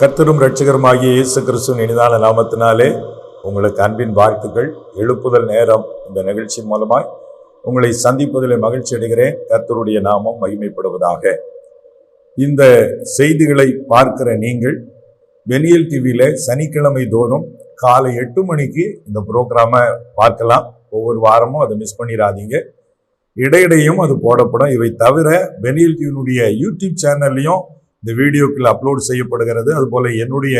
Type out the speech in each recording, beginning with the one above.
கர்த்தரும் ரட்சகருமாகிய இயேசு கிறிஸ்துவின் இனிதான நாமத்தினாலே உங்களுக்கு அன்பின் வாழ்த்துக்கள் எழுப்புதல் நேரம் இந்த நிகழ்ச்சி மூலமாய் உங்களை சந்திப்பதில் மகிழ்ச்சி அடைகிறேன். கர்த்தருடைய நாமம் மகிமைப்படுவதாக. இந்த செய்திகளை பார்க்கிற நீங்கள் வெளியில் டிவியில் சனிக்கிழமை தோறும் காலை எட்டு மணிக்கு இந்த ப்ரோக்ராமை பார்க்கலாம். ஒவ்வொரு வாரமும் அதை மிஸ் பண்ணிடாதீங்க. இடையிடையும் அது போடப்படும். இவை தவிர பெனியல் டிவியினுடைய யூடியூப் சேனல்லையும் இந்த வீடியோக்கள் அப்லோட் செய்யப்படுகிறது. அதுபோல் என்னுடைய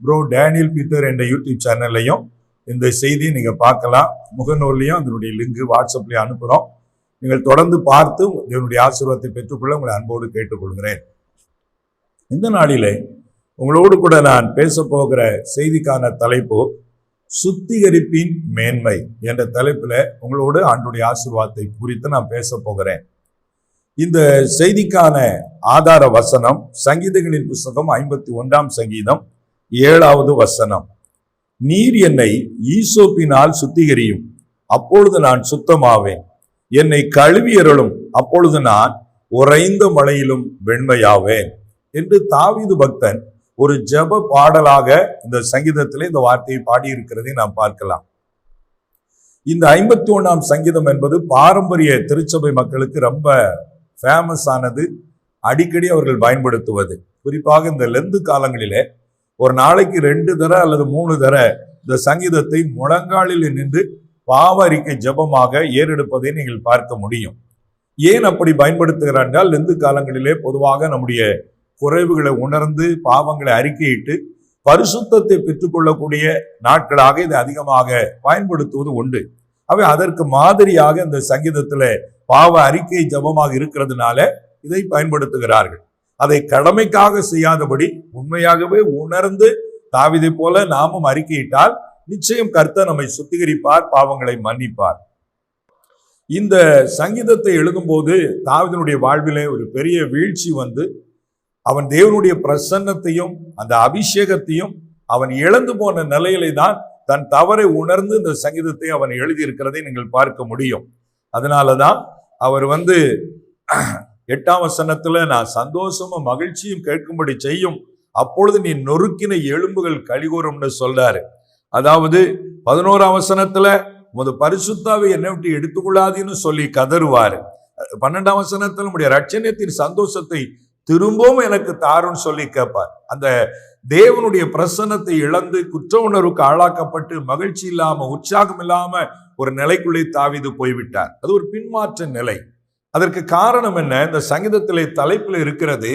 ப்ரோ டேனியல் பீட்டர் என்ற யூடியூப் சேனல்லையும் இந்த செய்தியை நீங்கள் பார்க்கலாம். முகநூல்லையும் அதனுடைய லிங்க் வாட்ஸ்அப்லேயும் அனுப்புகிறோம் நீங்கள் தொடர்ந்து பார்த்து என்னுடைய ஆசீர்வாதத்தை பெற்றுக்கொள்ள உங்களை அன்போடு கேட்டுக்கொள்கிறேன். இந்த நாளிலே உங்களோடு கூட நான் பேச போகிற செய்திக்கான தலைப்பு சுத்திகரிப்பின் மேன்மை என்ற தலைப்பில் உங்களோடு ஆண்டுடைய ஆசீர்வாதத்தை குறித்து நான் பேச போகிறேன். இந்த செய்திக்கான ஆதார வசனம் சங்கீதங்களின் புஸ்தகம் ஐம்பத்தி ஒன்றாம் சங்கீதம் ஏழாவது வசனம். நீர் என்னை ஈசோப்பினால் சுத்திகரியும் அப்பொழுது நான் சுத்தமாவேன். என்னை கழுவியருளும் அப்பொழுது நான் உறைந்த மழையிலும் வெண்மையாவேன் என்று தாவிது பக்தன் ஒரு ஜெப பாடலாக இந்த சங்கீதத்திலே இந்த வார்த்தையை பாடியிருக்கிறதை நாம் பார்க்கலாம். இந்த ஐம்பத்தி ஒன்றாம் சங்கீதம் என்பது பாரம்பரிய திருச்சபை மக்களுக்கு ரொம்ப ஃபேமஸ் ஆனது அடிக்கடி அவர்கள் பயன்படுத்துவது. குறிப்பாக இந்த லெந்து காலங்களிலே ஒரு நாளைக்கு ரெண்டு தர அல்லது மூணு தர இந்த சங்கீதத்தை முழங்காலில் நின்று பாவ அறிக்கை ஜெபமாக ஏறெடுப்பதை நீங்கள் பார்க்க முடியும். ஏன் அப்படி பயன்படுத்துகிறார் என்றால் லெந்து காலங்களிலே பொதுவாக நம்முடைய குறைவுகளை உணர்ந்து பாவங்களை அறிக்கையிட்டு பரிசுத்தத்தை பெற்றுக்கொள்ளக்கூடிய நாட்களாக இதை அதிகமாக பயன்படுத்துவது உண்டு. அவை அதற்கு மாதிரியாக இந்த சங்கீதத்தில் பாவ அறிக்கை ஜபமாக இருக்கிறதுனால இதை பயன்படுத்துகிறார்கள். அதை கடமைக்காக செய்யாதபடி உண்மையாகவே உணர்ந்து தாவிதை போல நாமும் அறிக்கையிட்டால் நிச்சயம் கர்த்தர் நம்மை சுத்திகரிப்பார் பாவங்களை மன்னிப்பார். இந்த சங்கீதத்தை எழுதும்போது தாவிதனுடைய வாழ்விலே ஒரு பெரிய வீழ்ச்சி வந்து அவன் தேவனுடைய பிரசன்னத்தையும் அந்த அபிஷேகத்தையும் அவன் இழந்து போன நிலையிலே தான் தன் தவறை உணர்ந்து இந்த சங்கீதத்தை அவன் எழுதியிருக்கிறதை நீங்கள் பார்க்க முடியும். அதனால தான் அவர் வந்து எட்டாம் வசனத்தில் நான் சந்தோஷமும் மகிழ்ச்சியும் கேட்கும்படி செய்யும். அப்பொழுது நீ நொறுக்கின எலும்புகள் கழிகூறும்னு சொல்றாரு. அதாவது பதினோராம் வசனத்துல உமது பரிசுத்தாவை என்னை விட்டு எடுத்துக்கொள்ளாதீன்னு சொல்லி கதறுவாரு. பன்னெண்டாம் வசனத்தில் நம்முடைய ரட்சணத்தின் சந்தோஷத்தை திரும்பவும் எனக்கு தாருன்னு சொல்லி கேட்பார். அந்த தேவனுடைய பிரசன்னத்தை இழந்து குற்ற உணர்வுக்கு ஆளாக்கப்பட்டு மகிழ்ச்சி இல்லாம உற்சாகம் இல்லாம ஒரு நிலைக்குள்ளே தாவிது போய்விட்டார். அது ஒரு பின்மாற்ற நிலை. அதற்கு காரணம் என்ன? இந்த சங்கீதத்திலே தலைப்பில் இருக்கிறது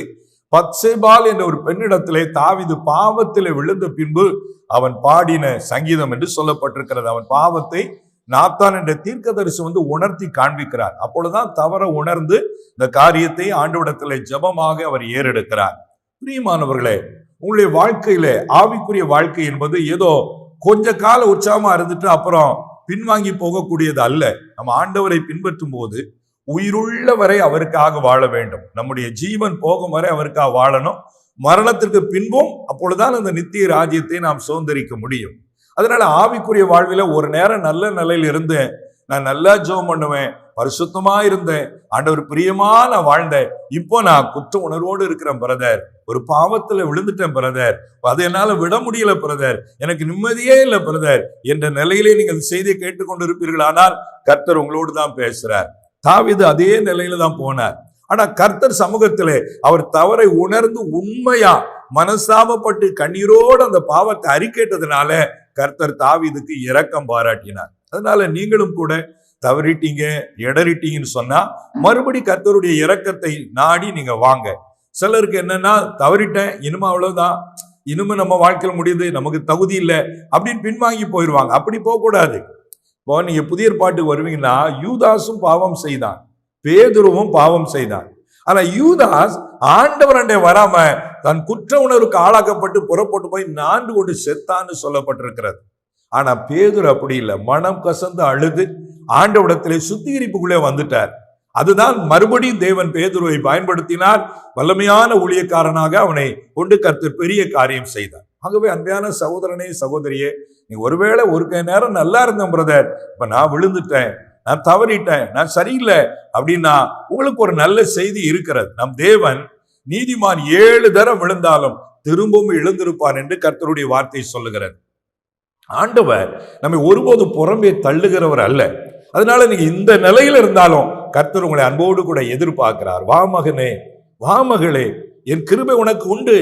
பத்சேபால் என்ற ஒரு பெண்ணிடத்திலே தாவிது பாவத்திலே விழுந்த பின்பு அவன் பாடின சங்கீதம் என்று சொல்லப்பட்டிருக்கிறது. அவன் பாவத்தை நாத்தான் என்ற தீர்க்கதரிசி வந்து உணர்த்தி காண்பிக்கிறார். அப்பொழுதுதான் தவற உணர்ந்து இந்த காரியத்தை ஆண்டவிடத்திலே ஜபமாக அவர் ஏறெடுக்கிறார். பிரியமானவர்களே உங்களுடைய வாழ்க்கையில ஆவிக்குரிய வாழ்க்கை என்பது ஏதோ கொஞ்ச கால உற்சாகமா இருந்துட்டு அப்புறம் பின்வாங்கி போகக்கூடியது அல்ல. நம்ம ஆண்டவரை பின்பற்றும் போது உயிருள்ள வரை அவருக்காக வாழ வேண்டும். நம்முடைய ஜீவன் போகும் வரை அவருக்காக வாழணும். மரணத்திற்கு பின்பும் அப்பொழுதுதான் அந்த நித்திய ராஜ்யத்தை நாம் சுதந்திரிக்க முடியும். அதனால ஆவிக்குரிய வாழ்வில ஒரு நேரம் நல்ல நிலையில் இருந்தேன் நான் நல்லா ஜோம் பண்ணுவேன் பரிசுத்தமா இருந்தேன் ஆண்டவர் பிரியமா நான் வாழ்ந்தேன். இப்போ நான் குற்ற உணர்வோடு இருக்கிறேன் பிரதர் ஒரு பாவத்துல விழுந்துட்டேன் பிரதர் அதை என்னால விட முடியல பிரதர் எனக்கு நிம்மதியே இல்லை பிரதர் என்ற நிலையிலே நீங்கள் செய்தியை கேட்டுக்கொண்டு இருப்பீர்கள் ஆனால் கர்த்தர் உங்களோடு தான் பேசுறார். தாவிது அதே நிலையில தான் போனார். ஆனா கர்த்தர் சமூகத்திலே அவர் தவறை உணர்ந்து உண்மையா மனசாபப்பட்டு கண்ணீரோடு அந்த பாவத்தை அறிக்கேட்டதுனால கர்த்தர் தாவிதுக்கு இரக்கம் பாராட்டினார். அதனால நீங்களும் கூட தவறிட்டீங்க இடறிட்டீங்கன்னு சொன்னா மறுபடி கர்த்தருடைய இறக்கத்தை நாடி நீங்க வாங்க. சிலருக்கு என்னன்னா தவறிட்டேன் இனிமே அவ்வளவுதான். இனிமே நம்ம வாழ்க்கையில முடியுது நமக்கு தகுதி இல்லை அப்படின்னு பின்வாங்கி போயிடுவாங்க அப்படி போகக்கூடாது இப்போ நீங்க புதிய பாட்டுக்கு வருவீங்கன்னா யூதாஸும் பாவம் செய்தான். பேதுருவும் பாவம் செய்தான். ஆனா யூதாஸ் ஆண்டவரண்டே வராம தன் குற்ற உணர்வுக்கு ஆளாக்கப்பட்டு புறப்பட்டு போய் நான்கு கொண்டு செத்தான்னு சொல்லப்பட்டிருக்கிறது. ஆனால் பேதூர் அப்படி இல்லை. மனம் கசந்து அழுது ஆண்டவிடத்திலே சுத்திகரிப்புக்குள்ளே வந்துட்டார். அதுதான் மறுபடியும் தேவன் பேதுருவை பயன்படுத்தினார் வல்லமையான ஊழியக்காரனாக அவனை கொண்டு கருத்து பெரிய காரியம் செய்தார். ஆகவே அன்பையான சகோதரனே சகோதரியே நீ ஒருவேளை ஒரு கை நேரம் நல்லா இருந்தேன் பிரதர் இப்ப நான் விழுந்துட்டேன் நான் தவறிட்டேன் நான் சரியில்லை அப்படின்னா உங்களுக்கு ஒரு நல்ல செய்தி இருக்கிறது. நம் தேவன் நீதிமான் ஏழு தரம் விழுந்தாலும் திரும்பவும் எழுந்திருப்பான் என்று கர்த்தருடைய வார்த்தை சொல்லுகிறது. ஆண்டவர் நம்மை ஒருபோது புறம்பே தள்ளுகிறவர் அல்ல. அதனால நீங்க இந்த நிலையில இருந்தாலும் கர்த்தர் உங்களை அன்போடு கூட எதிர்பார்க்கிறார். வா மகனே வா மகளே என் கிருபை உனக்கு உண்டு.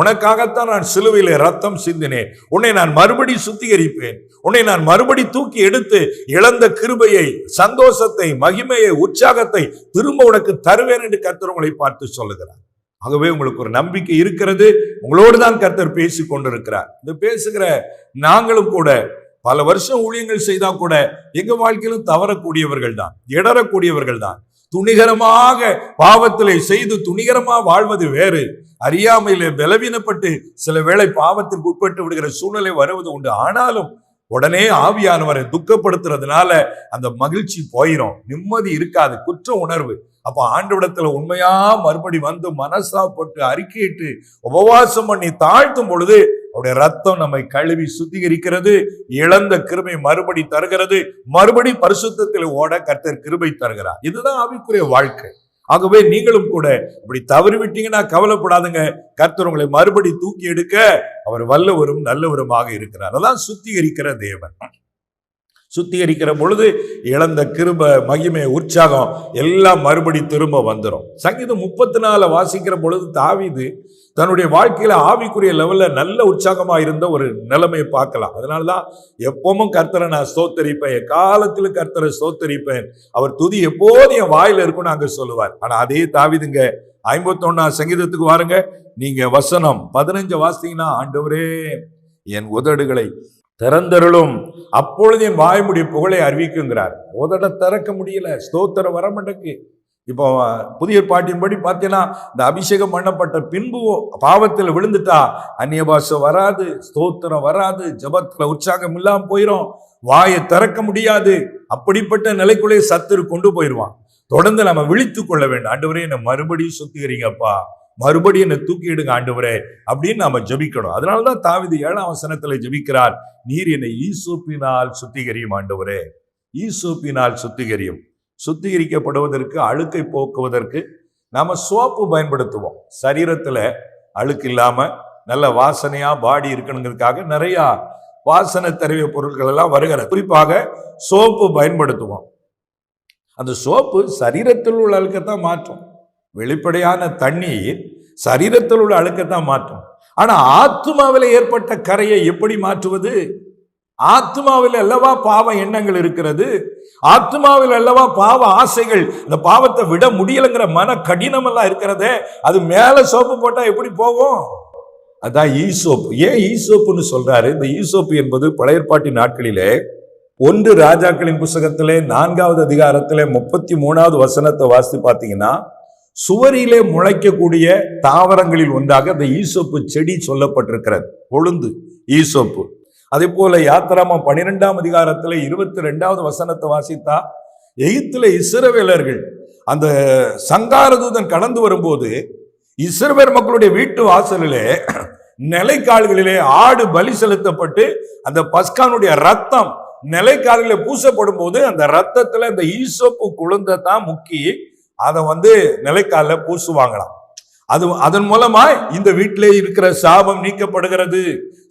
உனக்காகத்தான் நான் சிலுவையில் ரத்தம் சிந்தினேன். உன்னை நான் மறுபடி சுத்திகரிப்பேன். உன்னை நான் மறுபடி தூக்கி எடுத்து இழந்த கிருபையை சந்தோஷத்தை மகிமையை உற்சாகத்தை திரும்ப உனக்கு தருவேன் என்று கர்த்தர் உங்களை பார்த்து சொல்லுகிறார். ஆகவே உங்களுக்கு ஒரு நம்பிக்கை இருக்கிறது. உங்களோடு தான் கர்த்தர் பேசி கொண்டிருக்கிறார். இந்த பேசுகிற நாங்களும் கூட பல வருஷம் ஊழியங்கள் செய்தா கூட எங்க வாழ்க்கையிலும் தவறக்கூடியவர்கள் தான் இடறக்கூடியவர்கள் தான் துணிகரமாக பாவத்திலே செய்து துணிகரமா வாழ்வது வேறு. அறியாமையிலே பலவீனப்பட்டு சில வேளை பாவத்திற்கு உட்பட்டு விடுகிற சூழ்நிலை வருவது உண்டு. ஆனாலும் உடனே ஆவியானவரை துக்கப்படுத்துறதுனால அந்த மகிழ்ச்சி போயிடும் நிம்மதி இருக்காது. குற்ற உணர்வு. அப்போ ஆண்டவிடத்தில் உண்மையா மறுபடி வந்து மனசாப்பட்டு அறிக்கையிட்டு உபவாசம் பண்ணி தாழ்த்தும் பொழுது அவருடைய ரத்தம் நம்மை கழுவி சுத்திகரிக்கிறது இழந்த கிருமை மறுபடி தருகிறது மறுபடி பரிசுத்தத்தில் ஓட கர்த்தர் கிருபை தருகிறார். இதுதான் ஆவிக்குரிய வாழ்க்கை. ஆகவே நீங்களும் கூட இப்படி தவறி விட்டீங்கன்னா கவலைப்படாதுங்க. கர்த்தர் உங்களை மறுபடி தூக்கி எடுக்க அவர் வல்லவரும் நல்லவருமாக இருக்கிறார். அதான் சுத்திகரிக்கிற தேவன். சுத்திகரிக்கிற பொழுது இழந்த கிருப மகிமை உற்சாகம் எல்லாம் மறுபடி திரும்ப வந்துடும் சங்கீதம் முப்பத்தி நாலு வாசிக்கிற பொழுது தாவிது தன்னுடைய வாழ்க்கையில் ஆவிக்குரிய லெவலில் நல்ல உற்சாகமாக இருந்த ஒரு நிலைமையை பார்க்கலாம். அதனாலதான் எப்பவும் கர்த்தரை நான் ஸ்தோத்தரிப்பேன். எக்காலத்திலும் கர்த்தரை ஸ்தோத்தரிப்பேன். அவர் துதி எப்போதும் என் வாயில் இருக்கும்னு அங்கே சொல்லுவார். ஆனால் அதே தாவிதுங்க ஐம்பத்தொன்னா சங்கீதத்துக்கு வாருங்க. நீங்கள் வசனம் பதினஞ்சு வாசித்தீங்கன்னா ஆண்டவரே என் உதடுகளை திறந்தருளும். அப்பொழுது என் வாய்முடி புகழை அறிவிக்குங்கிறார். உதட திறக்க முடியல. ஸ்தோத்திரம் வர மாட்டேங்கு இப்போ புதிய பாட்டின்படி பார்த்தீங்கன்னா இந்த அபிஷேகம் பண்ணப்பட்ட பின்பு பாவத்தில் விழுந்துட்டா அந்நிய பாஷை வராது ஸ்தோத்திரம் வராது ஜபத்தில் உற்சாகம் இல்லாமல் போயிடும் வாயை திறக்க முடியாது. அப்படிப்பட்ட நிலைக்குள்ளே சத்துரு கொண்டு போயிடுவான் தொடர்ந்து நம்ம விழித்து கொள்ள வேண்டும். ஆண்டவரே என்னை மறுபடியும் சுத்திக்கிறீங்கப்பா மறுபடியும் என்னை தூக்கிடுங்க ஆண்டவரே அப்படின்னு நாம ஜபிக்கணும். அதனாலதான் தாவிது ஏழாம் வசனத்துல ஜபிக்கிறார் நீர் என்னை ஈசோப்பினால் சுத்திகரியும் ஆண்டவரே. ஈசோப்பினால் சுத்திகரியும். சுத்திகரிக்கப்படுவதற்கு அழுக்கை போக்குவதற்கு நாம சோப்பு பயன்படுத்துவோம். சரீரத்துல அழுக்கு இல்லாம நல்ல வாசனையா பாடி இருக்கணுங்கிறதுக்காக நிறைய வாசனை தருவிய பொருட்கள் எல்லாம் வருகிறது. குறிப்பாக சோப்பு பயன்படுத்துவோம். அந்த சோப்பு சரீரத்தில் உள்ள அழுக்கத்தான் மாற்றும். வெளிப்படையான தண்ணீர் சரீரத்தில் உள்ள அழுக்கத்தான் மாற்றும். ஆனால் ஆத்மாவில் ஏற்பட்ட கரையை எப்படி மாற்றுவது? ஆத்மாவில் அல்லவா பாவ எண்ணங்கள் இருக்கிறது? ஆத்மாவில் அல்லவா பாவ ஆசைகள் இந்த பாவத்தை விட முடியலைங்கிற மன கடினம் எல்லாம் இருக்கிறதே அது மேலே சோப்பு போட்டால் எப்படி போகும்? அதான் ஈசோப்பு. ஏன் ஈசோப்புன்னு சொல்றாரு? இந்த ஈசோப்பு என்பது பழைய ஏற்பாட்டின் நாட்களிலே ஒன்று ராஜாக்களின் புஸ்தகத்திலே நான்காவது அதிகாரத்திலே முப்பத்தி மூணாவது வசனத்தை வாசித்து பார்த்தீங்கன்னா சுவரிலே முளைக்கக்கூடிய தாவரங்களில் ஒன்றாக இந்த ஈசோப்பு செடி சொல்லப்பட்டிருக்கிறது கொழுந்து ஈசோப்பு. அதே போல யாத்திராமா பன்னிரெண்டாம் அதிகாரத்தில் இருபத்தி ரெண்டாவது வசனத்தை வாசித்தா எகிப்துல இஸ்ரவேலர்கள் அந்த சங்காரதூதன் கடந்து வரும்போது இஸ்ரவேல் மக்களுடைய வீட்டு வாசலிலே நிலைக்கால்களிலே ஆடு பலி செலுத்தப்பட்டு அந்த பஸ்கானுடைய ரத்தம் நிலைக்கால்களிலே பூசப்படும் போது அந்த ரத்தத்தில் அந்த ஈசோப்பு குழந்தை தான் முக்கி அதை வந்து நிலைக்கால பூசுவாங்களாம். அது அதன் மூலமா இந்த வீட்டிலே இருக்கிற சாபம் நீக்கப்படுகிறது.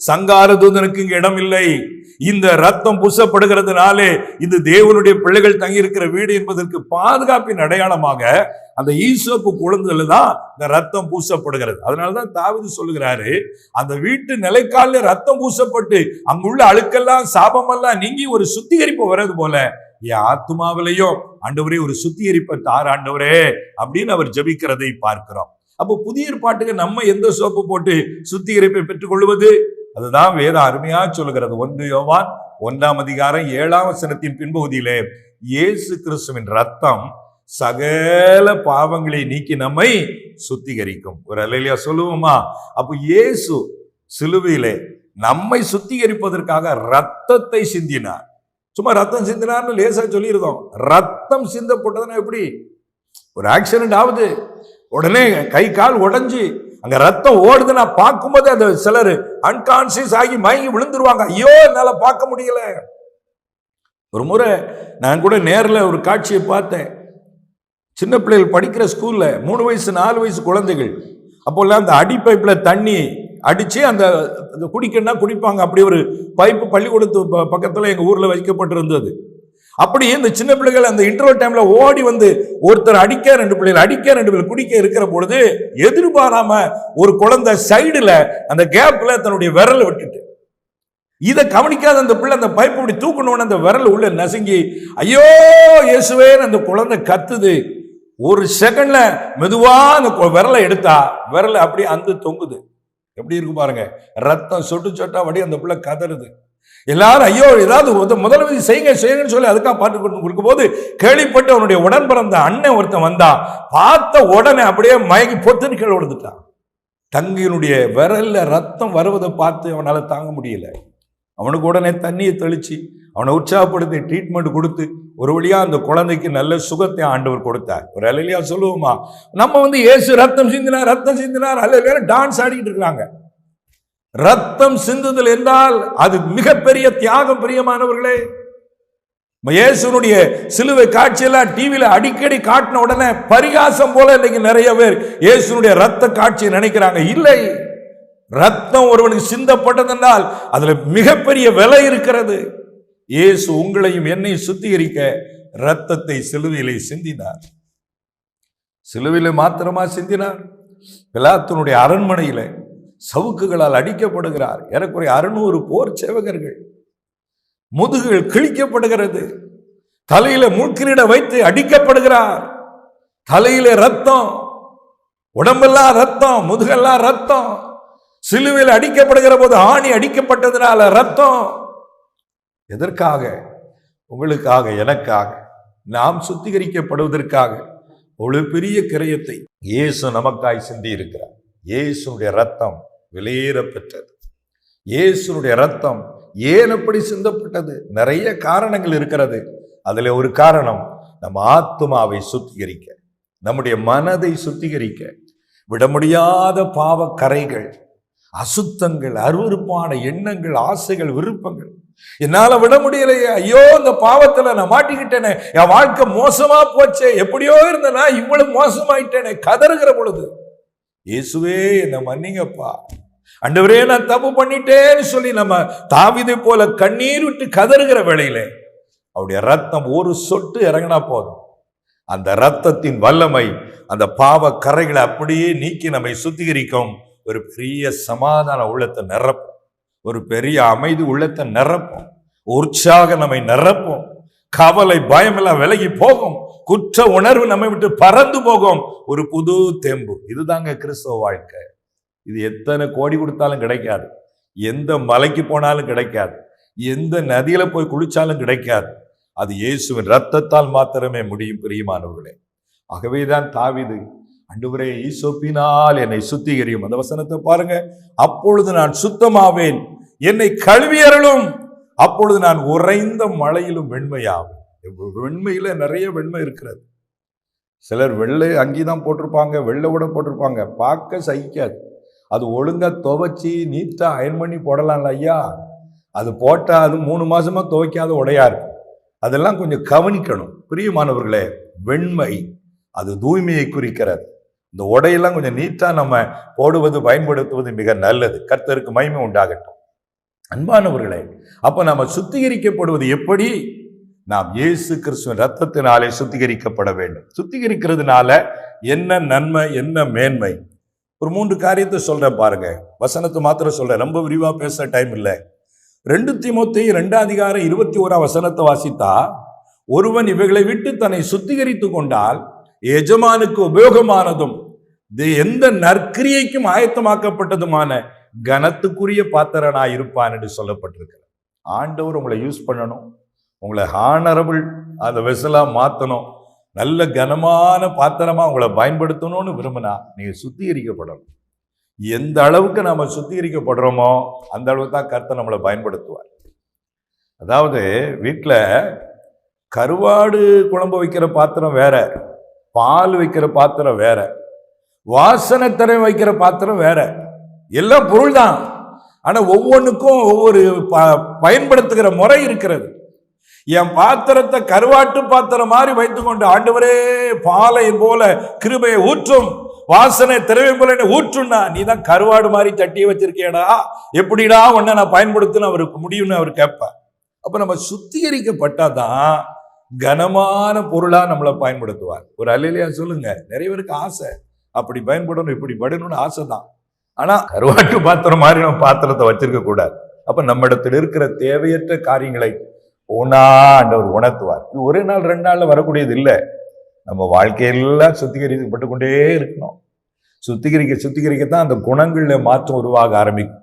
சங்கார தூதனுக்கு இங்க இடம் இல்லை. இந்த ரத்தம் பூசப்படுகிறதுனாலே இந்த தேவனுடைய பிள்ளைகள் தங்கி இருக்கிற வீடு என்பதற்கு பாதுகாப்பின் அடையாளமாக அந்த ஈசோப்பு குழந்தைல தான் இந்த ரத்தம் பூசப்படுகிறது. அதனாலதான் தாவிது சொல்லுகிறாரு அந்த வீட்டு நிலைக்கால ரத்தம் பூசப்பட்டு அங்குள்ள அழுக்கெல்லாம் சாபமெல்லாம் நீங்கி ஒரு சுத்திகரிப்பு வர்றது போல என் ஆத்மாவிலையும் ஆண்டவரே ஒரு சுத்திகரிப்பை தார் ஆண்டவரே அப்படின்னு அவர் ஜபிக்கிறதை பார்க்கிறோம். அப்போ புதிய ஏற்பாட்டுக்கு நம்ம எந்த சோப்பு போட்டு சுத்திகரிப்பை பெற்றுக்கொள்வது அதுதான் வேதம் அருமையா சொல்லுகிறது. ஒன்று யோவான் ஒன்றாம் அதிகாரம் ஏழாம் வசனத்தின் பின்பகுதியிலே இயேசு கிறிஸ்துவின் ரத்தம் சகல பாவங்களை நீக்கி நம்மை சுத்திகரிக்கும். ஒரு அலையிலையா சொல்லுவோமா? அப்போ இயேசு சிலுவையிலே நம்மை சுத்திகரிப்பதற்காக ரத்தத்தை சிந்தினார். சும்மா ரத்தம் சிந்தினார்னு லேசாக சொல்லியிருக்கோம் ரத்தம் சிந்தப்பட்டதுன்னா எப்படி? ஒரு ஆக்சிடென்ட் ஆகுது. உடனே கை கால் உடஞ்சி அங்க ரத்தம் ஓடுதுன்னா பார்க்கும்போது அந்த சிலர் அன்கான்சியஸ் ஆகி மயங்கி விழுந்துருவாங்க. ஐயோ என்னால் பார்க்க முடியல. ஒரு முறை நான் கூட நேரில் ஒரு காட்சியை பார்த்தேன். சின்ன பிள்ளைகள் படிக்கிற ஸ்கூலில் மூணு வயசு நாலு வயசு குழந்தைகள். அப்போல்லாம் அந்த அடிப்பைப்பில் தண்ணி அடித்து அந்த அந்த குடிக்கன்னா குடிப்பாங்க. அப்படி ஒரு பைப்பு பள்ளிக்கூடத்து ப- எங்கள் ஊரில் வைக்கப்பட்டிருந்தது. அப்படியே இந்த சின்ன பிள்ளைகள் அந்த இன்டர்வல் டைமில் ஓடி வந்து ஒருத்தர் அடிக்க ரெண்டு பிள்ளைகள் அடிக்க ரெண்டு பிள்ளை குடிக்க இருக்கிற பொழுது எதிர்பாராம ஒரு குழந்தை சைடில் அந்த கேப்பில் தன்னுடைய விரலை விட்டுட்டு. இதை கவனிக்காத அந்த பிள்ளை அந்த பைப் இப்படி தூக்கணும்னு அந்த விரல் உள்ள நசுங்கி ஐயோ இயேசுவேன்னு அந்த குழந்தை கத்துது. ஒரு செகண்ட்ல மெதுவா அந்த கொ- விரலை எடுத்தா விரல் அப்படியே அந்த தொங்குது. எப்படி இருக்கு பாருங்க? ரத்தம் சொட்டு சொட்டா வடி அந்த பிள்ளை கதறுது. எல்லாரும் ஐயோ ஏதாவது வந்து முதலுதவி செய்யுங்க செய்யுங்கன்னு சொல்லி அதுக்காக பாட்டு கொடுத்து கொடுக்கும்போது கேள்விப்பட்டு அவனுடைய உடன் பிறந்த அண்ணன் ஒருத்தன் வந்தான் பார்த்த உடனே அப்படியே மயங்கி பொத்துன்னு கீழே விழுந்துட்டான். தங்கியினுடைய விரல்ல ரத்தம் வருவதை பார்த்து அவனால தாங்க முடியல. அவனுக்கு உடனே தண்ணியை தெளித்து அவனை உற்சாகப்படுத்தி ட்ரீட்மெண்ட் கொடுத்து ஒரு வழியாக அந்த குழந்தைக்கு நல்ல சுகத்தை ஆண்டவர் கொடுத்தார். ஒரு அலையிலையா சொல்லுவோமா? நம்ம வந்து இயேசு ரத்தம் சிந்தினார் ரத்தம் சிந்தினார் அலையில டான்ஸ் ஆடிக்கிட்டு இருக்கிறாங்க. ரத்தம் சிந்துதல் என்றால் அது மிகப்பெரிய தியாகம் பிரியமானவர்களே. இயேசுனுடைய சிலுவை காட்சியெல்லாம் டிவியில் அடிக்கடி காட்டின உடனே பரிகாசம் போல இன்னைக்கு நிறைய பேர் இயேசுனுடைய ரத்த காட்சியை நினைக்கிறாங்க. இல்லை. ரத்தம் ஒருவனுக்கு சிந்தப்பட்டதென்றால் அதில் மிகப்பெரிய விலை இருக்கிறது. இயேசு உங்களையும் என்னையும் சுத்திகரிக்க ரத்தத்தை சிலுவையிலே சிந்தினார். சிலுவையில் மாத்திரமா சிந்தினார்? பிலாத்தினுடைய அரண்மனையில் சவுக்குகளால் அடிக்கப்படுகிறார். ஏறக்குறைய அறுநூறு போர் சேவகர்கள். முதுகுகள் கிழிக்கப்படுகிறது. தலையில முள்கிரீட வைத்து அடிக்கப்படுகிறார். தலையில ரத்தம். உடம்பெல்லாம் ரத்தம் முதுகெல்லாம் ரத்தம். சிலுவையில் அடிக்கப்படுகிற போது ஆணி அடிக்கப்பட்டதுனால ரத்தம். எதற்காக? உங்களுக்காக எனக்காக. நாம் சுத்திகரிக்கப்படுவதற்காக. ஒரு பெரிய கிரயத்தை இயேசு நமக்காய் சிந்தி இருக்கிறார் இயேசுடைய ரத்தம் வெளியேற பெற்றது இயேசுனுடைய ரத்தம் ஏன் அப்படி சிந்தப்பட்டது? நிறைய காரணங்கள் இருக்கிறது. அதில் ஒரு காரணம் நம்ம ஆத்மாவை சுத்திகரிக்க நம்முடைய மனதை சுத்திகரிக்க விட முடியாத பாவ கரைகள் அசுத்தங்கள் அருவருப்பான எண்ணங்கள் ஆசைகள் விருப்பங்கள். என்னால விட முடியலையே. ஐயோ இந்த பாவத்துல நான் மாட்டிக்கிட்டேனே. என் வாழ்க்கை மோசமா போச்சே. எப்படியோ இருந்தனா இவ்வளவு மோசமாயிட்டேனே. கதறுகிற பொழுது இயேசுவே என்னை மன்னிங்கப்பா. அண்டவரே நான் தப்பு பண்ணிட்டேன்னு சொல்லி நம்ம தாவிதை போல கண்ணீர் விட்டு கதறுகிற வேளையில அவருடைய ரத்தம் ஒரு சொட்டு இறங்கினா போதும். அந்த ரத்தத்தின் வல்லமை அந்த பாவ கரைகளை அப்படியே நீக்கி நம்மை சுத்திகரிக்கும். ஒரு பெரிய சமாதான உள்ளத்தை நிரப்பும். ஒரு பெரிய அமைதி உள்ளத்தை நிரப்பும். உற்சாக நம்மை நிரப்பும். கவலை பயமெல்லாம் விலகி போகும். குற்ற உணர்வு நம்மை விட்டு பறந்து போகும். ஒரு புது தெம்பு. இதுதாங்க கிறிஸ்தவ வாழ்க்கை. இது எத்தனை கோடி கொடுத்தாலும் கிடைக்காது. எந்த மலைக்கு போனாலும் கிடைக்காது. எந்த நதியில போய் குளிச்சாலும் கிடைக்காது. அது இயேசுவின் ரத்தத்தால் மாத்திரமே முடியும் பிரியமானவர்களே. ஆகவேதான் தாவிது அண்டுவரே ஈசோப்பினால் என்னை சுத்திகரியும். அந்த வசனத்தை பாருங்க. அப்பொழுது நான் சுத்தமாவேன். என்னை கழுவியறலும் அப்பொழுது நான் உறைந்த மழையிலும் வெண்மையாகும் வெண்மையில நிறைய வெண்மை இருக்கிறது. சிலர் வெள்ளை அங்கி தான் போட்டிருப்பாங்க வெள்ளை கூட போட்டிருப்பாங்க. பார்க்க சகிக்காது. அது ஒழுங்காக துவைச்சி நீட்டாக அயன் பண்ணி போடலாம்ல ஐயா. அது போட்டால் அது மூணு மாதமாக துவைக்காத உடையா இருக்கும் அதெல்லாம் கொஞ்சம் கவனிக்கணும். பிரியமானவர்களே வெண்மை அது தூய்மையை குறிக்கிறது. இந்த உடையெல்லாம் கொஞ்சம் நீட்டாக நம்ம போடுவது பயன்படுத்துவது மிக நல்லது. கர்த்தருக்கு மகிமை உண்டாகட்டும். அன்பானவர்களே அப்போ நம்ம சுத்திகரிக்கப்படுவது எப்படி? நாம் இயேசு கிறிஸ்துவின் ரத்தத்தினாலே சுத்திகரிக்கப்பட வேண்டும். சுத்திகரிக்கிறதுனால என்ன நன்மை என்ன மேன்மை? ஒரு மூன்று காரியத்தை சொல்கிறேன் பாருங்க. வசனத்தை மாத்திரம் சொல்கிறேன் ரொம்ப விரிவாக பேச டைம் இல்லை. ரெண்டு தீமோத்தி ரெண்டாம் அதிகாரம் இருபத்தி ஓராம் வசனத்தை வாசித்தா ஒருவன் இவைகளை விட்டு தன்னை சுத்திகரித்து கொண்டால் எஜமானுக்கு உபயோகமானதும் இது எந்த நற்கிரியைக்கும் ஆயத்தமாக்கப்பட்டதுமான கனத்துக்குரிய பாத்திரனா இருப்பான் என்று சொல்லப்பட்டிருக்கிறது. ஆண்டவர் உங்களை யூஸ் பண்ணணும். உங்களை ஹானரபிள் அந்த வெசலாக மாற்றணும் நல்ல கனமான பாத்திரமா உங்களை பயன்படுத்தணும்னு விரும்பினா நீங்கள் சுத்திகரிக்கப்படணும். எந்த அளவுக்கு நம்ம சுத்திகரிக்கப்படுறோமோ அந்த அளவுக்கு தான் கர்த்தர் நம்மளை பயன்படுத்துவார். அதாவது வீட்டில் கருவாடு குழம்பு வைக்கிற பாத்திரம் வேற. பால் வைக்கிற பாத்திரம் வேற. வாசனை திறமை வைக்கிற பாத்திரம் வேற. எல்லாம் பொருள் தான் ஆனா ஒவ்வொன்றுக்கும் ஒவ்வொரு ப- பயன்படுத்துகிற முறை இருக்கிறது. என் பாத்திரத்தை கருவாட்டு பாத்திரம் மாதிரி வைத்துக்கொண்டு ஆண்டவரே பாலை போல கிருபையை ஊற்றும். வாசனை திரவியம் போல என்ன ஊற்றுனா நீ தான் கருவாடு மாதிரி தட்டியை வச்சிருக்கேடா எப்படிடா உன்னை நான் பயன்படுத்தின அவருக்கு முடியும்னு அவர் கேட்பார். அப்ப நம்ம சுத்திகரிக்கப்பட்டாதான் கனமான பொருளாக நம்மளை பயன்படுத்துவார். ஒரு அல்லையா சொல்லுங்க நிறைய பேருக்கு ஆசை. அப்படி பயன்படணும் இப்படி படணும்னு ஆசை தான் ஆனால் கருவாட்டு பாத்திரம் மாதிரி நம்ம பாத்திரத்தை வச்சிருக்க கூடாது. அப்போ நம்ம இடத்துல இருக்கிற தேவையற்ற காரியங்களை ஒன்றாண்டவர் உணர்த்துவார். இது ஒரே நாள் ரெண்டு நாளில் வரக்கூடியது இல்லை. நம்ம வாழ்க்கையெல்லாம் சுத்திகரிக்கப்பட்டு கொண்டே இருக்கணும். சுத்திகரிக்க சுத்திகரிக்க தான் அந்த குணங்களில் மாற்றம் உருவாக ஆரம்பிக்கும்.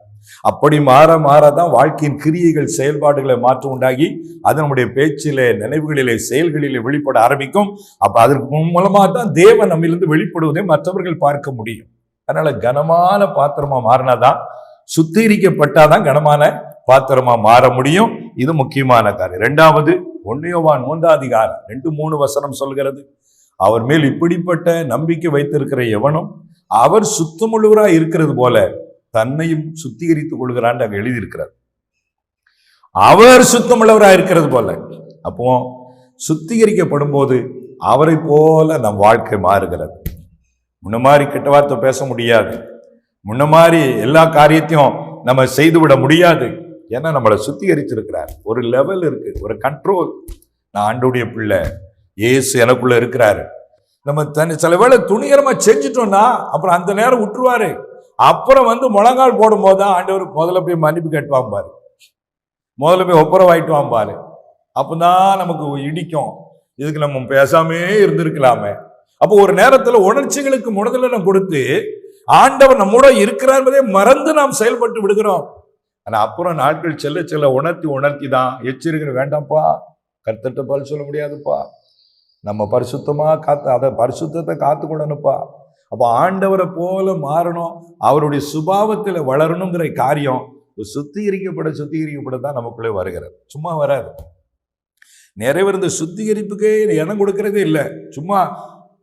அப்படி மாற மாறதான் வாழ்க்கையின் கிரியைகள் செயல்பாடுகளை மாற்றம் உண்டாகி அது நம்முடைய பேச்சிலே நினைவுகளிலே செயல்களிலே வெளிப்பட ஆரம்பிக்கும். அப்ப அதற்கு மூலமாக தான் தேவன் நம்மிலிருந்து வெளிப்படுவதை மற்றவர்கள் பார்க்க முடியும். அதனால கனமான பாத்திரமா மாறினாதான் சுத்திகரிக்கப்பட்டாதான் கனமான பாத்திரமா மாற முடியும். இது முக்கியமான காரியம். ரெண்டாவது ஒன்னையோவான் மூன்றாதிகாரம் ரெண்டு மூணு வசனம் சொல்கிறது அவர் மேல் இப்படிப்பட்ட நம்பிக்கை வைத்திருக்கிற எவனும் அவர் சுத்தமுழுவராக இருக்கிறது போல தன்னையும் சுத்திகரித்துக் கொள்கிறான்னு அங்க எழுதியிருக்கிறார். அவர் சுத்தமுள்ளவராக இருக்கிறது போல. அப்போ சுத்திகரிக்கப்படும் போது அவரை போல நம் வாழ்க்கை மாறுகிறது. முன்ன மாதிரி கெட்ட வார்த்தை பேச முடியாது. முன்ன மாதிரி எல்லா காரியத்தையும் நம்ம செய்து விட முடியாது ஏன்னா நம்மளை சுத்திகரிச்சிருக்கிறார் ஒரு லெவல் இருக்கு ஒரு கண்ட்ரோல் நான் ஆண்டுடைய பிள்ளை இயேசு எனக்குள்ள இருக்கிறாரு. நம்ம தனி சில வேளை துணிகரமா செஞ்சுட்டோம்னா அப்புறம் அந்த நேரம் விட்டுருவாரு. அப்புறம் வந்து முழங்கால் போடும்போது தான் ஆண்டவர் முதல்ல போய் மன்னிப்பு கேட்டுவாங்க பாரு. முதல்ல போய் ஒப்புறவாயிட்டுவான் பாரு. அப்போ தான் நமக்கு இடிக்கும். இதுக்கு நம்ம பேசாமே இருந்திருக்கலாமே. அப்போ ஒரு நேரத்தில் உணர்ச்சிகளுக்கு முதலிடம் கொடுத்து ஆண்டவர் நம்மோட இருக்கிறார் என்பதை மறந்து நாம் செயல்பட்டு விடுகிறோம். ஆனால் அப்புறம் நாட்கள் செல்ல செல்ல உணர்த்தி உணர்த்தி தான் எச்சரிக்கிற வேண்டாம்ப்பா. கர்த்தட்ட பதில் சொல்ல முடியாதுப்பா. நம்ம பரிசுத்தமாக காத்து அதை பரிசுத்தத்தை காத்துக்கொள்ளணுப்பா அப்போ ஆண்டவரை போல மாறணும் அவருடைய சுபாவத்தில் வளரணுங்கிற காரியம் சுத்திகரிக்கப்பட சுத்திகரிக்கப்பட தான் நமக்குள்ளே வருகிறது. சும்மா வராது. நிறைய பேர் இந்த சுத்திகரிப்புக்கே இடம் கொடுக்கறதே இல்லை. சும்மா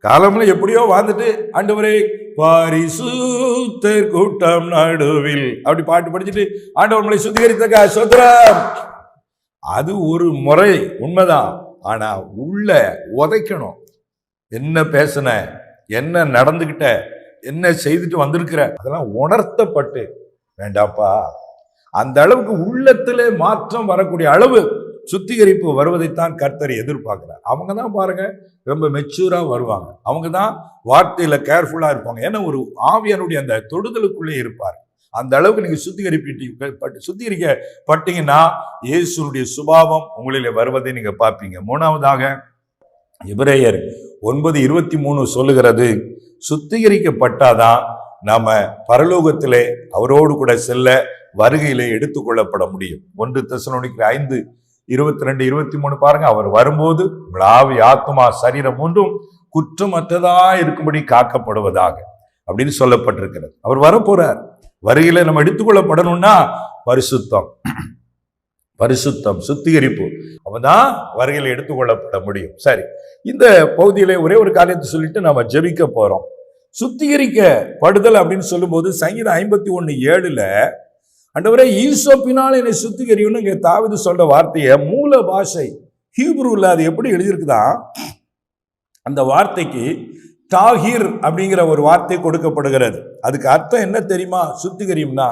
காலம்ல எப்படியோ வாழ்ந்துட்டு ஆண்டவரே பரிசுத்தர் கூட்டம் நடுவில். அப்படி பாட்டு படிச்சுட்டு ஆண்டவர் நம்மளை சுத்திகரித்தக்கா சோத்திரம். அது ஒரு முறை உண்மைதான். ஆனா உள்ள உதைக்கணும். என்ன பேசுன? என்ன நடந்துக்கிட்ட என்ன செய்துட்டு வந்திருக்கிற? அதெல்லாம் உணர்த்தப்பட்டு வேண்டாப்பா. அந்த அளவுக்கு உள்ளத்திலே மாற்றம் வரக்கூடிய அளவு சுத்திகரிப்பு வருவதைத்தான் கர்த்தர் எதிர்பார்க்கிறார். அவங்க தான் பாருங்க ரொம்ப மெச்சூராக வருவாங்க. அவங்க தான் வார்த்தையில் கேர்ஃபுல்லாக இருப்பாங்க. ஏன்னா ஒரு ஆவியனுடைய அந்த தொடுதலுக்குள்ளே இருப்பார். அந்த அளவுக்கு நீங்கள் சுத்திகரிப்பிட்டு சுத்திகரிக்கப்பட்டீங்கன்னா இயேசுனுடைய சுபாவம் உங்களிலே வருவதை நீங்கள் பார்ப்பீங்க. மூணாவதாக இபிரேயர் ஒன்பது இருபத்தி மூணு சொல்லுகிறது சுத்திகரிக்கப்பட்டாதான் நாம பரலோகத்திலே அவரோடு கூட செல்ல வருகையிலே எடுத்துக்கொள்ளப்பட முடியும். ஒன்று தசனோனிக்கிற ஐந்து இருபத்தி ரெண்டு இருபத்தி மூணு பாருங்க அவர் வரும்போது உங்கள் ஆவி ஆத்மா சரீரம் ஒன்றும் குற்றமற்றதா இருக்கும்படி காக்கப்படுவதாக அப்படின்னு சொல்லப்பட்டிருக்கிறது. அவர் வரப்போறார். வருகையில நம்ம எடுத்துக்கொள்ளப்படணும்னா பரிசுத்தம். பரிசுத்தம் சுத்திகரிப்பு. அப்பதான் வருகையில் எடுத்துக்கொள்ளப்பட முடியும். சரி இந்த பகுதியில ஒரே ஒரு காரியத்தை சொல்லிட்டு நாம ஜெபிக்க போறோம். சுத்திகரிக்கப்படுதல் அப்படின்னு சொல்லும்போது சங்கீதம் ஐம்பத்தி ஒன்று ஏழுல அண்டவரே ஈசோப்பினால் என்னை சுத்திகரியும்னு இங்கே தாவிது சொல்ற வார்த்தையை மூல பாஷை ஹீப்ரூவில் அது எப்படி எழுதியிருக்குதான் அந்த வார்த்தைக்கு தாகிர் அப்படிங்கிற ஒரு வார்த்தை கொடுக்கப்படுகிறது. அதுக்கு அர்த்தம் என்ன தெரியுமா? சுத்திகரியும்னா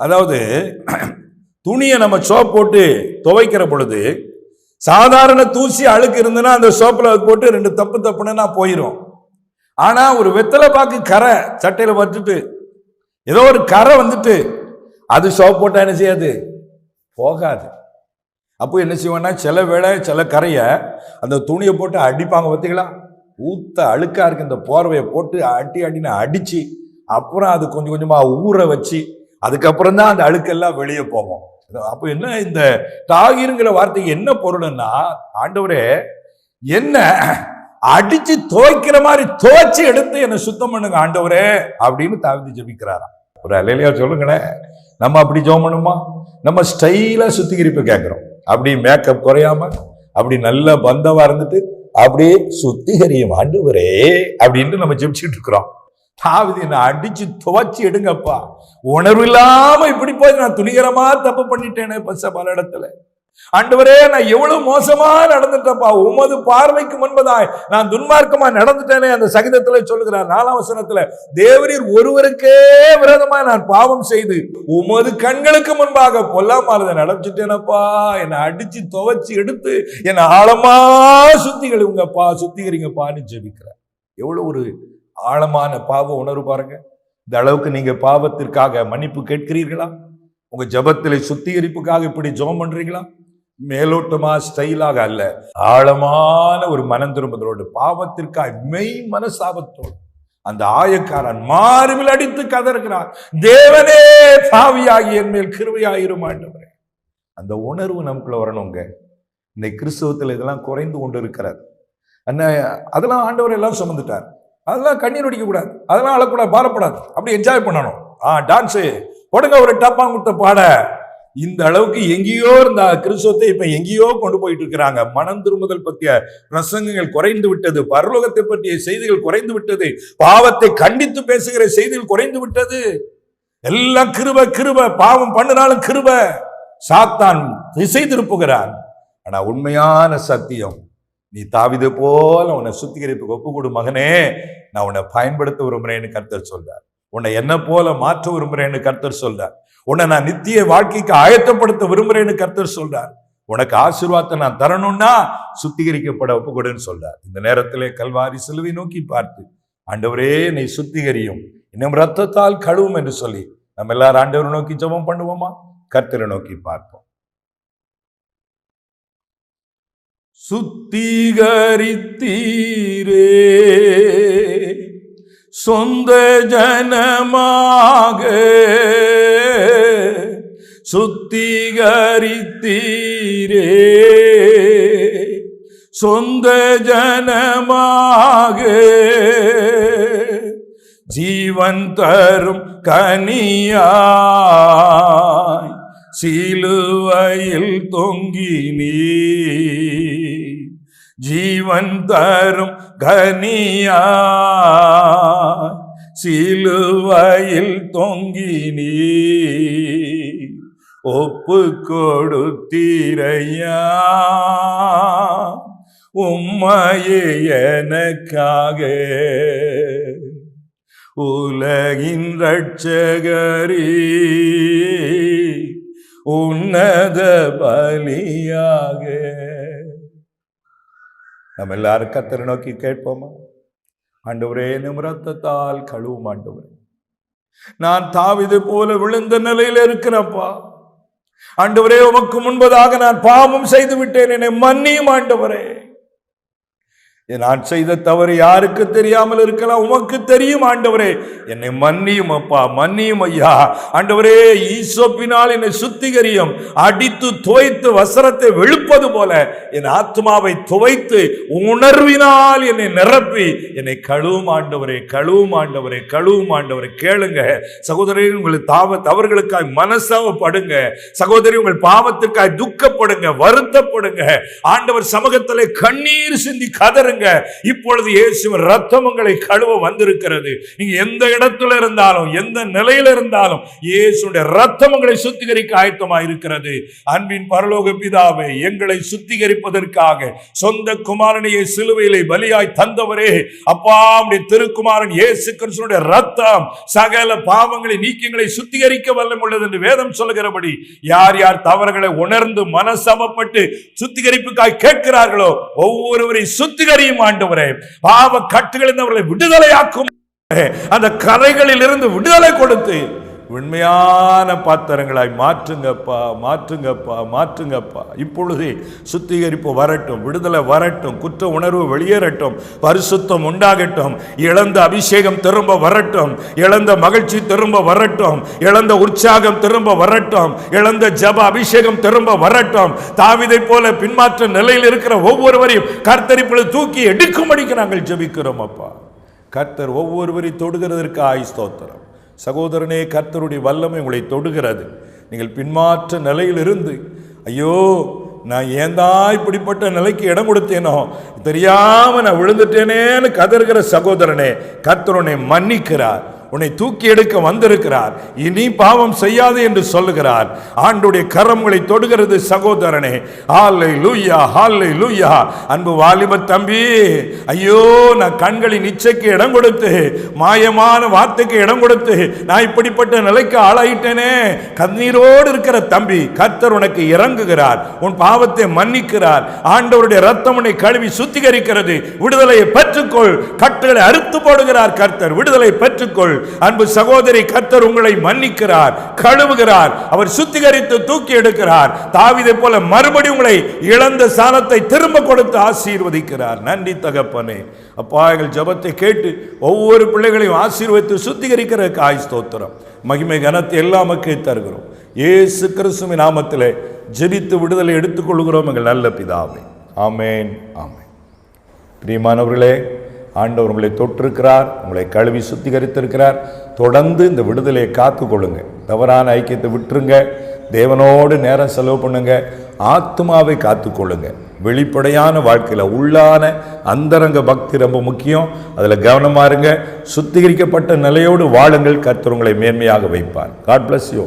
அதாவது துணியை நம்ம சோப் போட்டு துவைக்கிற பொழுது சாதாரண தூசி அழுக்கு இருந்ததுன்னா அந்த சோப்பில் போட்டு ரெண்டு தப்பு தப்புனா போயிடும் ஆனால் ஒரு வெத்தலை பாக்கு கரை சட்டையில் வச்சுட்டு ஏதோ ஒரு கரை வந்துட்டு அது சோப் போட்டால் என்ன செய்யாது? போகாது. அப்போ என்ன செய்வோம்னா சில வேளை சில கரையை அந்த துணியை போட்டு அடிப்பாங்க பார்த்தீங்களா ஊத்த அழுக்காக இருக்கு இந்த போர்வையை போட்டு அடி அடின்னு அடித்து அப்புறம் அது கொஞ்சம் கொஞ்சமாக ஊற வச்சு அதுக்கப்புறம் தான் அந்த அழுக்கெல்லாம் வெளியே போகும். அப்போ என்ன இந்த தாகிருங்கிற வார்த்தைக்கு என்ன பொருள்னா ஆண்டவரே என்ன அடிச்சு துவைக்கிற மாதிரி துவைச்சு எடுத்து என்னை சுத்தம் பண்ணுங்க ஆண்டவரே அப்படின்னு தாவிதி ஜபிக்கிறாராம். ஒரு அலையிலையா சொல்லுங்களேன் நம்ம அப்படி ஜோம் பண்ணுமா? நம்ம ஸ்டைலா சுத்திகரிப்பு கேட்குறோம் அப்படி மேக்கப் குறையாம அப்படி நல்ல பந்தமாக இருந்துட்டு அப்படியே சுத்திகரியும் ஆண்டவரே அப்படின்ட்டு நம்ம ஜெபிச்சுட்டு இருக்கிறோம். தாவிதி நான் அடிச்சு துவச்சி எடுங்கப்பா. உணர்வு இல்லாம இப்படி போய் நான் துணிகரமா தப்பு பண்ணிட்டேனே பச பல இடத்துல. ஆண்டவரே நான் எவ்வளவு மோசமா நடந்துட்டேன்ப்பா. உமது பார்வைக்கு முன்பதாய் நான் துன்மார்க்கமா நடந்துட்டேனே அந்த சகிதத்துல சொல்லுகிறார். நாலாம் வசனத்துல தேவரீர் ஒருவருக்கே விரோதமா நான் பாவம் செய்து உமது கண்களுக்கு முன்பாக பொல்லாமலதை நடந்துட்டேனப்பா என்னை அடிச்சு துவைச்சு எடுத்து என்னை ஆழமா சுத்திகரிங்கப்பா சுத்திகரிங்கப்பான்னு ஜெபிக்கிறேன் எவ்வளவு ஒரு ஆழமான பாவ உணர்வு பாருங்க. இந்த அளவுக்கு நீங்க பாவத்திற்காக மன்னிப்பு கேட்கிறீர்களா? உங்க ஜபத்திலே சுத்திகரிப்புக்காக இப்படி ஜெபம் பண்றீங்களா மேலோட்டமா ஸ்டைலாக அல்ல. ஆழமான ஒரு மனம் திரும்புதலோடு பாவத்திற்காக மெய் மனசாபத்தோடு அந்த ஆயக்காரன் மார்பில் அடித்து கதறுகிறார் தேவனே பாவியாகி என் மேல் கிருவையாயிரும் ஆண்டவரே. அந்த உணர்வு நமக்குள்ள வரணுங்க. இந்த கிறிஸ்தவத்தில் இதெல்லாம் குறைந்து கொண்டு இருக்கிறார் அண்ணா அதெல்லாம் ஆண்டவர் எல்லாம் சுமந்துட்டார். அதெல்லாம் கண்ணீர் அடிக்க அதெல்லாம் அழக்கூடாது பாடப்படாது அப்படி என்ஜாய் பண்ணணும். ஆ டான்ஸு போடுங்க ஒரு டப்பாங் கொடுத்த பாட. இந்த அளவுக்கு எங்கேயோ இருந்த கிறிஸ்துவத்தை இப்ப எங்கேயோ கொண்டு போயிட்டு இருக்கிறாங்க. மனம் திரும்புதல் பற்றிய பிரசங்கங்கள் குறைந்து விட்டது. பரலோகத்தை பற்றிய செய்திகள் குறைந்து விட்டது. பாவத்தை கண்டித்து பேசுகிற செய்திகள் குறைந்து விட்டது. எல்லாம் கிருப கிருப. பாவம் பண்ணினாலும் கிருப. சாத்தான் திசை திருப்புகிறான். ஆனா உண்மையான சத்தியம் நீ தாவிது போல உன்னை சுத்திகரிப்புக்கு ஒப்பு கொடு மகனே. நான் உன்னை பயன்படுத்த விரும்புறேன்னு கர்த்தர் சொல்றார். உன்னை என்ன போல மாற்ற விரும்புறேன்னு கர்த்தர் சொல்றார். உன்னை நான் நித்திய வாழ்க்கைக்கு ஆயத்தப்படுத்த விரும்புறேன்னு கர்த்தர் சொல்றார். உனக்கு ஆசீர்வாதத்தை நான் தரணும்னா சுத்திகரிக்கப்பட ஒப்புக்கொடுன்னு சொல்றார். இந்த நேரத்திலே கல்வாரி சிலுவை நோக்கி பார்த்து ஆண்டவரே நீ சுத்திகரியும். இன்னும் ரத்தத்தால் கழுவும் என்று சொல்லி நம்ம எல்லாரும் ஆண்டவரை நோக்கி ஜபம் பண்ணுவோமா? கர்த்தரை நோக்கி பார்ப்போம். சுத்திகரித்தீரே. சொந்த ஜனமாக சுத்திகரித்தீரே. சொந்த ஜனமாக ஜீவன் தரும் கனியாய் சிலுவையில் தொங்கி ஜீவன் தரும் கனியாய் சிலுவையில் தொங்கி ஒப்பு கொடுத்தீரையா உம்மையே எனக்காக உலகின் ரட்சகரே உன்னத பலியாக நம்ம எல்லாரும் கத்தரை நோக்கி கேட்போமா? ஆண்டவரே நம் ரத்தத்தால் கழுவும் ஆண்டவரே. நான் தாவிது போல விழுந்த நிலையில இருக்கிறப்பா. ஆண்டவரே உமக்கு முன்பதாக நான் பாவம் செய்து விட்டேன் என்னை மன்னியும் ஆண்டவரே. நான் செய்த தவறு யாருக்கு தெரியாமல் இருக்கலாம்? உமக்கு தெரியும் ஆண்டவரே. என்னை மன்னியும் அப்பா மன்னியும் ஐயா. ஆண்டவரே ஈசோப்பினால் என்னை சுத்திகரியும். அடித்து துவைத்து வசரத்தை வெளுப்பது போல என் ஆத்மாவை துவைத்து உணர்வினால் என்னை நிரப்பி. என்னை கழுவும் ஆண்டவரே கழுவும் ஆண்டவரே கழுவும் ஆண்டவரே. கேளுங்க. சகோதரி உங்கள் தாவ தவறுகளுக்காய் மனசாவப்படுங்க சகோதரி உங்கள் பாவத்திற்காய் துக்கப்படுங்க வருத்தப்படுங்க. ஆண்டவர் சமூகத்தில் கண்ணீர் சிந்தி கதறுங்க. பாருங்க இப்பொழுது இயேசுவின் ரத்தம் உங்களை கழுவ வந்திருக்கிறது. நீங்க எந்த இடத்துல இருந்தாலும் எந்த நிலையில இருந்தாலும் இயேசுடைய ரத்தம் உங்களை சுத்திகரிக்க ஆயத்தமா இருக்கிறது. அன்பின் பரலோக பிதாவே எங்களை சுத்திகரிப்பதற்காக சொந்த குமாரனையை சிலுவையிலே பலியாய் தந்தவரே. அப்பா உம்முடைய திருக்குமாரன் இயேசு கிறிஸ்துடைய ரத்தம் சகல பாவங்களை நீக்கியங்களை சுத்திகரிக்க வல்லம் உள்ளது என்று வேதம் சொல்லுகிறபடி யார் யார் தவறுகளை உணர்ந்து மனசமப்பட்டு சுத்திகரிப்புக்காய் கேட்கிறார்களோ ஒவ்வொருவரை சுத்திகரி சுத்திகரியும் ஆண்டவரே. பாவ கட்டுகள் அவர்களை விடுதலையாக்கும். அந்த கரைகளில் இருந்து விடுதலை கொடுத்து உண்மையான பாத்திரங்களாய் மாற்றுங்கப்பா மாற்றுங்கப்பா மாற்றுங்கப்பா. இப்பொழுதே சுத்திகரிப்பு வரட்டும் விடுதலை வரட்டும் குற்ற உணர்வு வெளியேறட்டும் பரிசுத்தம் உண்டாகட்டும் இழந்த அபிஷேகம் திரும்ப வரட்டும் இழந்த மகிழ்ச்சி திரும்ப வரட்டும் இழந்த உற்சாகம் திரும்ப வரட்டும் இழந்த ஜப அபிஷேகம் திரும்ப வரட்டும். தாவிதை போல பின்மாற்ற நிலையில் இருக்கிற ஒவ்வொருவரையும் கர்த்தரிப்புல தூக்கி எடுக்கும்படிக்கு நாங்கள் ஜபிக்கிறோம் அப்பா. கர்த்தர் ஒவ்வொருவரையும் தொடுகிறதற்கு ஆய் ஸ்தோத்திரம். சகோதரனே கர்த்தருடைய வல்லமை உங்களை தொடுகிறது. நீங்கள் பின்மாற்ற நிலையிலிருந்து ஐயோ நான் ஏந்தா இப்படிப்பட்ட நிலைக்கு இடம் கொடுத்தேனோ? தெரியாமல் நான் விழுந்துட்டேனேன்னு கதறுகிற சகோதரனே கர்த்தருனை மன்னிக்கிறார். உன்னை தூக்கி எடுக்க வந்திருக்கிறார். இனி பாவம் செய்யாது என்று சொல்லுகிறார். ஆண்டுடைய கரங்களை தொடுகிறது சகோதரனே. ஹாலை லூயா ஹாலை லூயா அன்பு வாலிப தம்பி ஐயோ நான் கண்களின் இச்சைக்கு இடம் கொடுத்து மாயமான வார்த்தைக்கு இடம் கொடுத்து நான் இப்படிப்பட்ட நிலைக்கு ஆளாயிட்டேனே. கண்ணீரோடு இருக்கிற தம்பி கர்த்தர் உனக்கு இறங்குகிறார். உன் பாவத்தை மன்னிக்கிறார். ஆண்டவருடைய ரத்தம் உன்னை கழுவி சுத்திகரிக்கிறது. விடுதலையை பெற்றுக்கொள். கட்டுகளை அறுத்து போடுகிறார் கர்த்தர். விடுதலை பெற்றுக்கொள். அன்பு சகோதரி கர்த்தர் உங்களை மன்னிக்கிறார் கழுவுகிறார் அவர் சுத்திகரித்து தூக்கி எடுக்கிறார். தாவிதை போல மறுபடி உங்களை இழந்த சாணத்தை திரும்ப கொடுத்து ஆசீர்வதிக்கிறார். நன்றி தகப்பனே. அப்பா எங்கள் ஜபத்தை கேட்டு ஒவ்வொரு பிள்ளைகளையும் ஆசீர்வதித்து சுத்திகரிக்கிற காய் ஸ்தோத்திரம். மகிமை கனத்தை எல்லாமக்கே தருகிறோம். ஏசு கிறிஸ்துவின் நாமத்தில் ஜெபித்து விடுதலை எடுத்துக்கொள்கிறோம் எங்கள் நல்ல பிதாவே. ஆமேன் ஆமேன். பிரியமானவர்களே ஆண்டவர் உங்களை தொற்றிருக்கிறார் உங்களை கழுவி சுத்திகரித்திருக்கிறார். தொடர்ந்து இந்த விடுதலையை காத்து கொள்ளுங்க. தவறான ஐக்கியத்தை விட்டுருங்க. தேவனோடு நேரம் செலவு பண்ணுங்க. ஆத்மாவை காத்துக்கொள்ளுங்க வெளிப்படையான வாழ்க்கையில் உள்ளான அந்தரங்க பக்தி ரொம்ப முக்கியம். அதில் கவனமாக இருங்க. சுத்திகரிக்கப்பட்ட நிலையோடு வாழுங்கள். கர்த்தர் உங்களை மேன்மையாக வைப்பார். God bless you